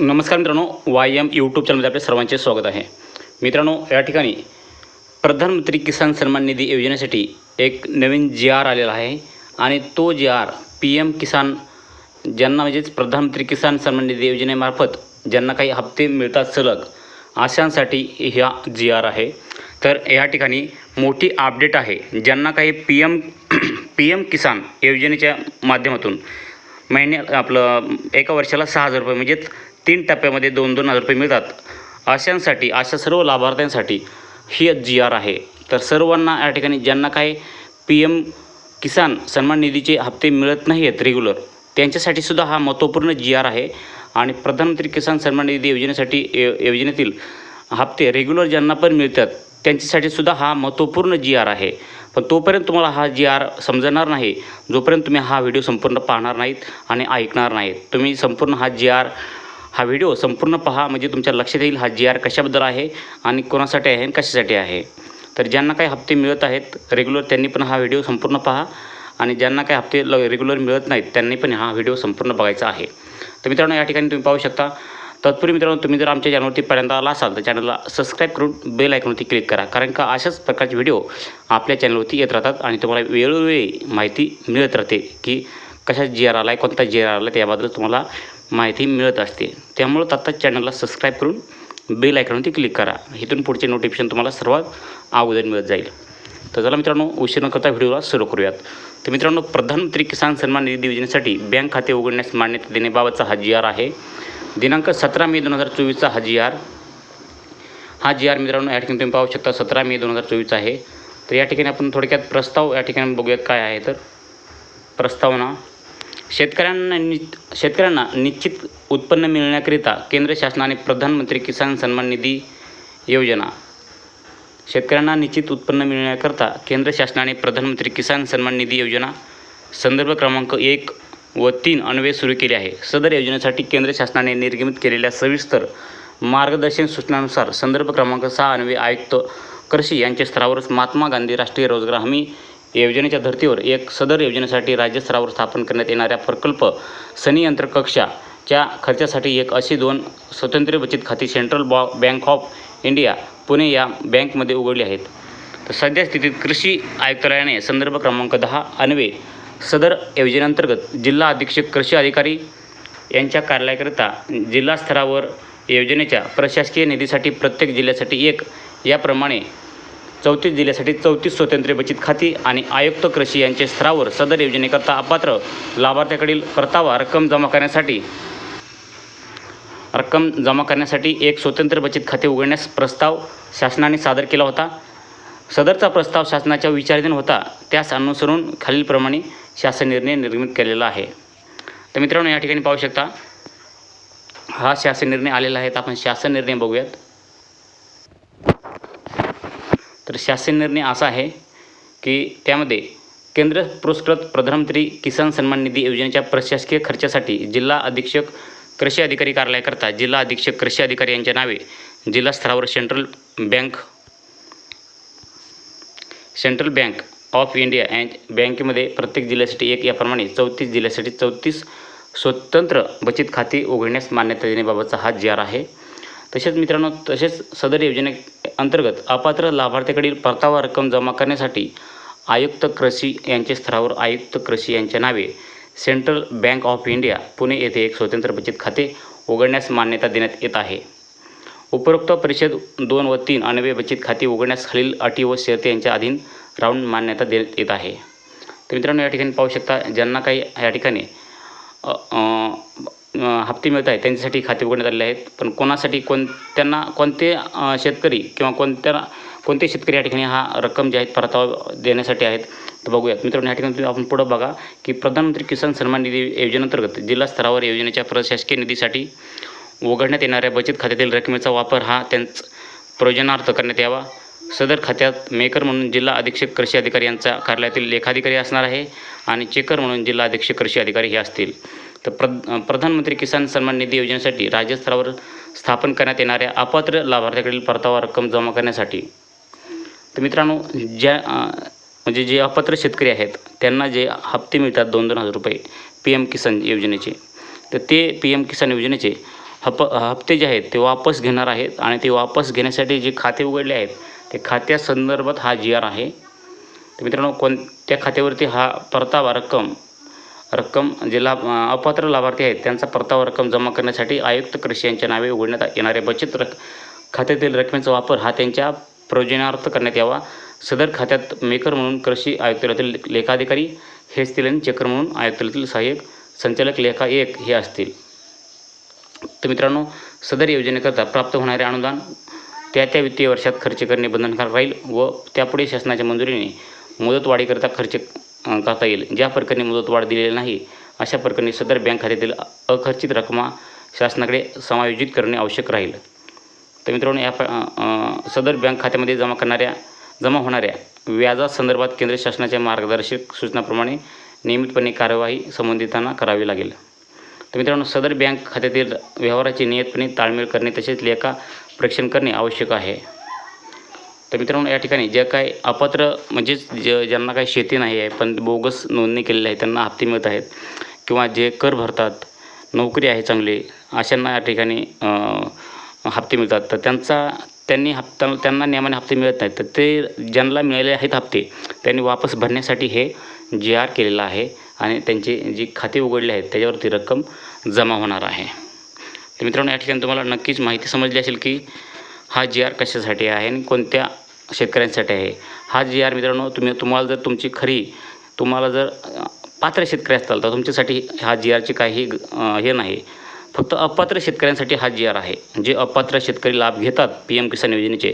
नमस्कार मित्रांनो Y M YouTube चॅनलमध्ये आपल्या सर्वांचे स्वागत आहे. मित्रांनो या ठिकाणी प्रधानमंत्री किसान सन्मान निधी योजनेसाठी एक नवीन जी आर आलेला आहे आणि तो G R P M Kisan ज्यांना म्हणजेच प्रधानमंत्री किसान सन्मान निधी योजनेमार्फत ज्यांना काही हप्ते मिळतात सलग अशांसाठी ह्या जी आर आहे. तर या ठिकाणी मोठी अपडेट आहे ज्यांना काही P M P M Kisan योजनेच्या माध्यमातून महिन्या आपलं एका वर्षाला सहा हजार रुपये म्हणजेच तीन टप्प्यामध्ये दोन दोन हजार रुपये मिळतात. अशांसाठी अशा सर्व लाभार्थ्यांसाठी ही जी आर आहे. तर सर्वांना या ठिकाणी ज्यांना काही पी एम किसान सन्मान निधीचे हप्ते मिळत नाही आहेत रेग्युलर त्यांच्यासाठी सुद्धा हा महत्त्वपूर्ण जी आर आहे. आणि प्रधानमंत्री किसान सन्मान निधी योजनेसाठी योजनेतील हप्ते रेग्युलर ज्यांना पण मिळतात त्यांच्यासाठी सुद्धा हा महत्त्वपूर्ण जी आर आहे. पण तोपर्यंत तुम्हाला हा जी आर समजणार नाही. जोपर्यंत तुम्ही हा व्हिडिओ संपूर्ण पाहणार नाहीत आणि ऐकणार नाहीत तुम्ही संपूर्ण हा जी आर हा व्हिडिओ संपूर्ण पहा म्हणजे तुमच्या लक्षात येईल हा जी आर कशाबद्दल आहे आणि कोणासाठी आहे आणि कशासाठी आहे. तर ज्यांना काही हप्ते मिळत आहेत रेग्युलर त्यांनी पण हा व्हिडिओ संपूर्ण पहा आणि ज्यांना काही हप्ते ल रेग्युलर मिळत नाहीत त्यांनी पण हा व्हिडिओ संपूर्ण बघायचा आहे. तर मित्रांनो या ठिकाणी तुम्ही पाहू शकता तत्पूर्वी मित्रांनो तुम्ही जर आमच्या चॅनलवरती पहिल्यांदा आला असाल तर चॅनलला सबस्क्राईब करून बेल आयकॉनवरती क्लिक करा कारण का अशाच प्रकारचे व्हिडिओ आपल्या चॅनलवरती येत राहतात आणि तुम्हाला वेळोवेळी माहिती मिळत राहते की कशा जी आर आला आहे कोणता जी आर आला आहे त्याबद्दल तुम्हाला माहिती मिळत असते. त्यामुळं आत्ताच चॅनलला सबस्क्राईब करून बेल आयकॉनवरती क्लिक करा. इथून पुढचे नोटिफिकेशन तुम्हाला सर्वात अगोदर मिळत जाईल. तर चला मित्रांनो उशीर न करता व्हिडिओला सुरू करूयात. तर मित्रांनो प्रधानमंत्री किसान सन्मान निधी योजनेसाठी बँक खाते उघडण्यास मान्यता देण्याबाबतचा हा जी आर आहे. दिनांक सतरा मे दोन हजार चोवीसचा हा जी आर हा जी आर मित्रांनो या ठिकाणी तुम्ही पाहू शकता सतरा मे दोन हजार चोवीस आहे. तर या ठिकाणी आपण थोडक्यात प्रस्ताव या ठिकाणी बघूयात काय आहे. तर प्रस्तावना शेतकऱ्यांना नि शेतकऱ्यांना निश्चित उत्पन्न मिळण्याकरिता केंद्र शासनाने प्रधानमंत्री किसान सन्मान निधी योजना. शेतकऱ्यांना निश्चित उत्पन्न मिळण्याकरता केंद्र शासनाने प्रधानमंत्री किसान सन्मान निधी योजना संदर्भ क्रमांक एक व तीन अन्वये सुरू केले आहे. सदर योजनेसाठी केंद्र शासनाने निर्गमित केलेल्या सविस्तर मार्गदर्शन सूचनानुसार संदर्भ क्रमांक सहा अन्वये आयुक्त कृषी यांच्या स्तरावर महात्मा गांधी राष्ट्रीय रोजगार हमी योजनेच्या धर्तीवर एक सदर योजनेसाठी राज्यस्तरावर स्थापन करण्यात येणाऱ्या प्रकल्प संनियंत्रण कक्षाच्या खर्चासाठी एक अशी दोन स्वतंत्र बचत खाती सेंट्रल बॉ बँक ऑफ इंडिया पुणे या बँकमध्ये उघडली आहेत. तर सध्या स्थितीत कृषी आयुक्तालयाने संदर्भ क्रमांक दहा अन्वे सदर योजनेअंतर्गत जिल्हा अधीक्षक कृषी अधिकारी यांच्या कार्यालयाकरिता जिल्हा स्तरावर योजनेच्या प्रशासकीय निधीसाठी प्रत्येक जिल्ह्यासाठी एक याप्रमाणे चौतीस जिल्ह्यासाठी चौतीस स्वतंत्र बचत खाती आणि आयुक्त कृषी यांच्या स्तरावर सदर योजनेकरता अपात्र लाभार्थ्याकडील परतावा रक्कम जमा करण्यासाठी रक्कम जमा करण्यासाठी एक स्वतंत्र बचत खाते उघडण्यास प्रस्ताव शासनाने सादर केला होता. सदरचा प्रस्ताव शासनाच्या विचाराधीन होता. त्यास अनुसरून खालीलप्रमाणे शासन निर्णय निर्मित केलेला आहे. तर मित्रांनो या ठिकाणी पाहू शकता हा शासन निर्णय आलेला आहे. तर आपण शासन निर्णय बघूयात. तर शासन निर्णय असा आहे की त्यामध्ये केंद्र पुरस्कृत प्रधानमंत्री किसान सन्मान निधी योजनेच्या प्रशासकीय खर्चासाठी जिल्हा अधीक्षक कृषी अधिकारी कार्यालयाकरता जिल्हा अधीक्षक कृषी अधिकारी यांच्या नावे जिल्हा स्तरावर central bank central bank of India and बँकेमध्ये प्रत्येक जिल्ह्यासाठी एक याप्रमाणे चौतीस जिल्ह्यासाठी चौतीस स्वतंत्र बचत खाती उघडण्यास मान्यता देण्याबाबतचा हा जी आर आहे. तसेच मित्रांनो तसेच सदर योजने अंतर्गत अपात्र लाभार्थ्याकडील परतावा रक्कम जमा करण्यासाठी आयुक्त कृषी यांच्या स्तरावर आयुक्त कृषी यांच्या नावे central bank of India Pune येथे एक स्वतंत्र बचत खाते उघडण्यास मान्यता देण्यात येत आहे. उपरोक्त परिषद दोन व तीन अनवे बचत खाती उघडण्यास खालील अटी व शर्ती यांच्या अधीन राहून मान्यता देण्यात येत आहे. तर मित्रांनो या ठिकाणी पाहू शकता ज्यांना काही या ठिकाणी हप्ते मिळत आहेत. त्यांच्यासाठी खाते उघडण्यात आलेले आहेत. पण कोणासाठी कोण त्यांना कोणते शेतकरी किंवा कोणत्या कोणते शेतकरी या ठिकाणी हा रक्कम जे आहेत परतावा देण्यासाठी आहेत तर बघूयात. मित्रांनो या ठिकाणी तुम्ही आपण पुढं बघा की प्रधानमंत्री किसान सन्मान निधी योजनेअंतर्गत जिल्हा स्तरावर योजनेच्या प्रशासकीय निधीसाठी उघडण्यात येणाऱ्या बचत खात्यातील रकमेचा वापर हा त्यांच प्रयोजनार्थ करण्यात यावा. सदर खात्यात मेकर म्हणून जिल्हा अधीक्षक कृषी अधिकारी यांचा कार्यालयातील लेखाधिकारी असणार आहे आणि चेकर म्हणून जिल्हा अधीक्षक कृषी अधिकारी हे असतील. तर प्र प्रधानमंत्री किसान सन्मान निधी योजनेसाठी राज्यस्तरावर स्थापन करण्यात येणाऱ्या अपात्र लाभार्थ्याकडील परतावा रक्कम जमा करण्यासाठी. तर मित्रांनो ज्या म्हणजे जे अपात्र शेतकरी आहेत त्यांना जे हप्ते मिळतात दोन दोन हजार रुपये पी एम किसान योजनेचे तर ते पी एम किसान योजनेचे हप हप्ते जे आहेत ते वापस घेणार आहेत आणि ते वापस घेण्यासाठी जे खाते उघडले आहेत ते खात्या संदर्भात हा जी आर आहे. तर मित्रांनो कोणत्या खात्यावरती हा परतावा रक्कम रक्कम जे लाभ अपात्र लाभार्थी आहेत त्यांचा परतावा रक्कम जमा करण्यासाठी आयुक्त कृषी यांच्या नावे उघडण्यात येणाऱ्या बचत रक खात्यातील रकमेचा वापर हा त्यांच्या प्रयोजनार्थ करण्यात यावा. सदर खात्यात मेकर म्हणून कृषी आयुक्तालयातील लेखाधिकारी हेच आणि चेकर म्हणून आयुक्तालयातील सहाय्यक संचालक लेखा एक हे असतील. तर मित्रांनो सदर योजनेकरता प्राप्त होणारे अनुदान त्या त्या वित्तीय वर्षात खर्च करणे बंधनकारक राहील व त्यापुढे शासनाच्या मंजुरीने मुदतवाढीकरता खर्च करता येईल. ज्या प्रकरणी मुदतवाढ दिलेली नाही अशा प्रकरणी सदर बँक खात्यातील अखर्चित रकमा शासनाकडे समायोजित करणे आवश्यक राहील. तर मित्रांनो या प- सदर बँक खात्यामध्ये जमा करणाऱ्या जमा होणाऱ्या व्याजासंदर्भात केंद्र शासनाच्या मार्गदर्शक सूचनाप्रमाणे नियमितपणे कार्यवाही संबंधितांना करावी लागेल. तर मित्रांनो सदर बँक खात्यातील व्यवहाराची नियतपणे ताळमेळ करणे तसेच लेखा परीक्षण करणे आवश्यक आहे. तर मित्रांनो या ठिकाणी जे काय अपात्र म्हणजेच ज ज्यांना काही शेती नाही आहे पण बोगस नोंदणी केलेली आहे त्यांना हप्ते मिळत आहेत किंवा जे कर भरतात नोकरी आहे चांगली अशांना या ठिकाणी हप्ते मिळतात. तर त्यांचा त्यांनी हप्ता त्यांना नियमाने हप्ते मिळत नाहीत. तर ते ज्यांना मिळाले आहेत हप्ते त्यांनी वापस भरण्यासाठी हे जी आर केलेलं आहे आणि त्यांचे जी खाते उघडले आहेत त्याच्यावरती रक्कम जमा होणार आहे. तर मित्रांनो या ठिकाणी तुम्हाला नक्कीच माहिती समजली असेल की हा जी आर कशासाठी आहे आणि कोणत्या शेतकऱ्यांसाठी आहे? हा जी आर मित्रांनो तुम्ही तुम्हाला जर तुमची खरी तुम्हाला जर पात्र शेतकरी असताल तर तुमच्यासाठी हा जी आरची काही हे नाही. फक्त अपात्र शेतकऱ्यांसाठी हा जी आर आहे. जे अपात्र शेतकरी लाभ घेतात पी एम किसान योजनेचे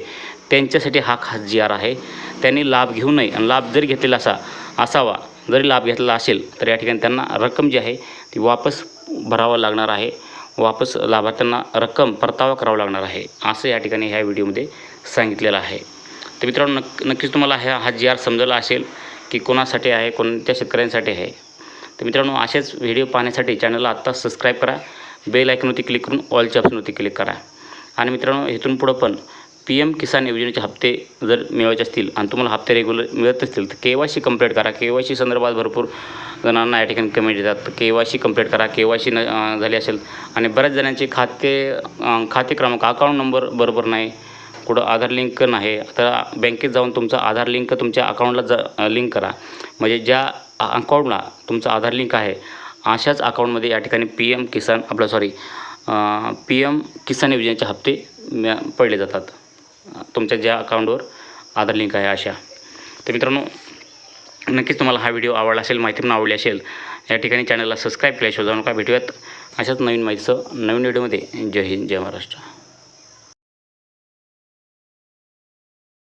त्यांच्यासाठी हा खास जी आर आहे. त्यांनी लाभ घेऊ नये आणि लाभ जरी घेतलेला असा असावा जरी लाभ घेतलेला असेल तर या ठिकाणी त्यांना रक्कम जी आहे ती वापस भरावं लागणार आहे. वापस लाभार्थ्यांना रक्कम परतावा करावा लागणार आहे असं या ठिकाणी ह्या व्हिडिओमध्ये सांगितलेलं आहे. तर मित्रांनो नक् नक्कीच तुम्हाला ह्या हा जी आर समजला असेल की कोणासाठी आहे कोणत्या शेतकऱ्यांसाठी आहे. तर मित्रांनो असेच व्हिडिओ पाहण्यासाठी चॅनलला आत्ता सबस्क्राईब करा बेल आयकनवरती क्लिक करून ऑलच्या ऑप्शनवरती क्लिक करा. आणि मित्रांनो इथून पुढं पण पी एम किसान योजनेचे हप्ते जर मिळवायचे असतील आणि तुम्हाला हप्ते रेग्युलर मिळत असतील तर के वाय सी कंप्लीट करा. के वाय सी संदर्भात भरपूर जणांना या ठिकाणी कमेंट येतात. के वाय सी कंप्लीट करा. के वाय सी न झाली असेल आणि बऱ्याच जणांचे खाते खाते क्रमांक अकाउंट नंबर बरोबर नाही कुठं आधार लिंक नाही तर बँकेत जाऊन तुमचा आधार लिंक तुमच्या अकाउंटला ज लिंक करा. म्हणजे ज्या अकाउंटला तुमचा आधार लिंक आहे अशाच अकाउंटमध्ये या ठिकाणी पी एम किसान आपलं सॉरी पी एम किसान योजनेचे हप्ते पडले जातात. तुमच्या ज्या अकाउंटवर आधार लिंक आहे अशा. तर मित्रांनो नक्कीच तुम्हाला हा व्हिडिओ आवडला असेल माहिती पण आवडली असेल या ठिकाणी चॅनलला सबस्क्राईब केल्याशिवाय जाऊ नका. भेटूयात अशाच नवीन माहितीचं नवीन व्हिडिओमध्ये जय हिंद जय महाराष्ट्र.